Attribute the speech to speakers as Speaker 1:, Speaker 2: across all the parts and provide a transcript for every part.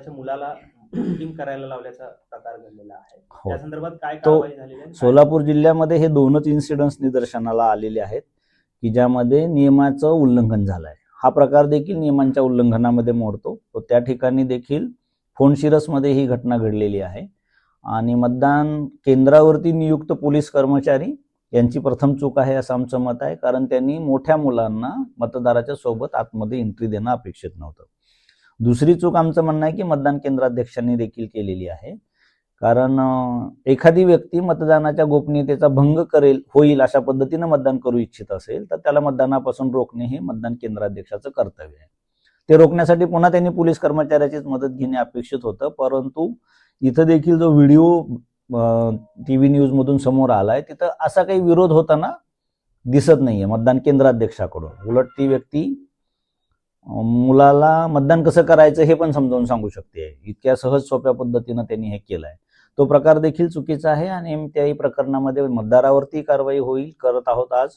Speaker 1: स्वतःच्या मुलाला करायला लावल्याचा प्रकार घडलेला आहे.
Speaker 2: हो.
Speaker 1: त्या संदर्भात काय कारवाई झालेली आहे?
Speaker 2: सोलापूर जिल्ह्यामध्ये हे दोनच इन्सिडेंट्स निदर्शनाला आलेले आहेत की ज्यामध्ये नियमाचं उल्लंघन झालं आहे हा प्रकार देखील नियमांच्या उल्लंघनामध्ये मोडतो. तो त्या ठिकाणी देखील फोनशिरसमध्ये ही घटना घडलेली आहे. आणि मतदान केंद्रावरती नियुक्त पोलीस कर्मचारी यांची प्रथम चूक आहे असं आमचं मत आहे कारण त्यांनी मोठ्या मुलांना मतदाराच्या सोबत आतमध्ये एंट्री देणं अपेक्षित नव्हतं. दुसरी चूक आमचं म्हणणं आहे की मतदान केंद्राध्यक्षांनी देखील केलेली आहे. कारण एखादी व्यक्ती मतदानाच्या गोपनीयतेचा भंग करेल होईल अशा पद्धतीनं मतदान करू इच्छित असेल तर त्याला मतदानापासून रोखणे हे मतदान केंद्राध्यक्षाचं कर्तव्य आहे. ते रोखण्यासाठी पुन्हा त्यांनी पोलीस कर्मचाऱ्याचीच मदत घेणे अपेक्षित होतं परंतु इथं देखील जो व्हिडिओ टी व्ही न्यूजमधून समोर आलाय तिथं असा काही विरोध होताना दिसत नाहीये मतदान केंद्राध्यक्षाकडून. उलट ती व्यक्ती मुलाला मतदान कसं करायचं हे पण समजावून सांगू शकते. इतक्या सहज सोप्या पद्धतीनं त्यांनी हे केलंय. तो प्रकार देखील चुकीचा आहे आणि त्याही प्रकरणामध्ये मतदारावरती कारवाई होईल करत आहोत आज.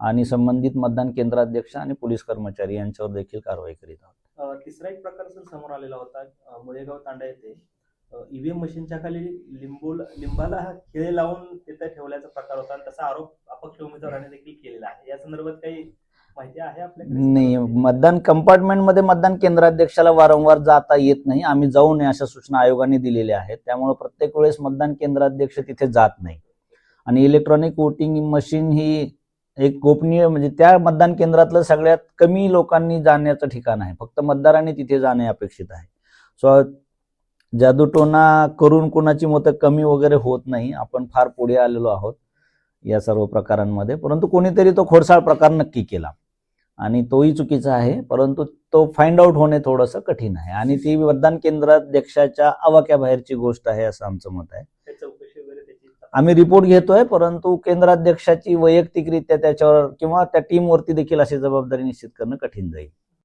Speaker 2: आणि संबंधित मतदान केंद्राध्यक्ष आणि पोलीस कर्मचारी यांच्यावर देखील कारवाई करीत आहोत.
Speaker 1: तिसरा एक प्रकार सर समोर आलेला होता. मुळेगाव तांडा येथे. ईव्हीएम मशीनच्या खाली लिंबूल लिंबाला हा खिळे लावून तिथे ठेवल्याचा प्रकार होता आणि तसा आरोप अपक्ष उमेदवाराने देखील केलेला आहे. या संदर्भात काही माहिती आहे आपल्याकडे?
Speaker 2: नाही मतदान कंपार्टमेंटमध्ये मतदान केंद्राध्यक्षाला वारंवार जाता येत नाही. आम्ही जाऊ नये अशा सूचना आयोगाने दिलेल्या आहेत. त्यामुळे प्रत्येक वेळेस मतदान केंद्राध्यक्ष तिथे जात नाही. आणि इलेक्ट्रॉनिक वोटिंग मशीन ही एक गोपनीय म्हणजे त्या मतदान केंद्रातलं सगळ्यात कमी लोकांनी जाण्याचं ठिकाण आहे. फक्त मतदारांनी तिथे जाणे अपेक्षित आहे. सो जादूटोना करून कोणाची मतं कमी वगैरे होत नाही. आपण फार पुढे आलेलो आहोत या सर्व प्रकारांमध्ये. परंतु कोणीतरी तो खोडसाळ प्रकार नक्की केला. आणि तोही चुकीचा आहे परंतु तो फाइंड आउट होणे थोडंसं कठीण आहे. आणि ती मतदान केंद्राध्यक्षाच्या आवाक्याबाहेरची गोष्ट आहे असं आमचं मत आहे. आम्ही रिपोर्ट घेतोय परंतु केंद्राध्यक्षाची वैयक्तिकरित्या त्याच्यावर किंवा त्या टीमवरती देखील अशी जबाबदारी निश्चित करणं कठीण जाईल.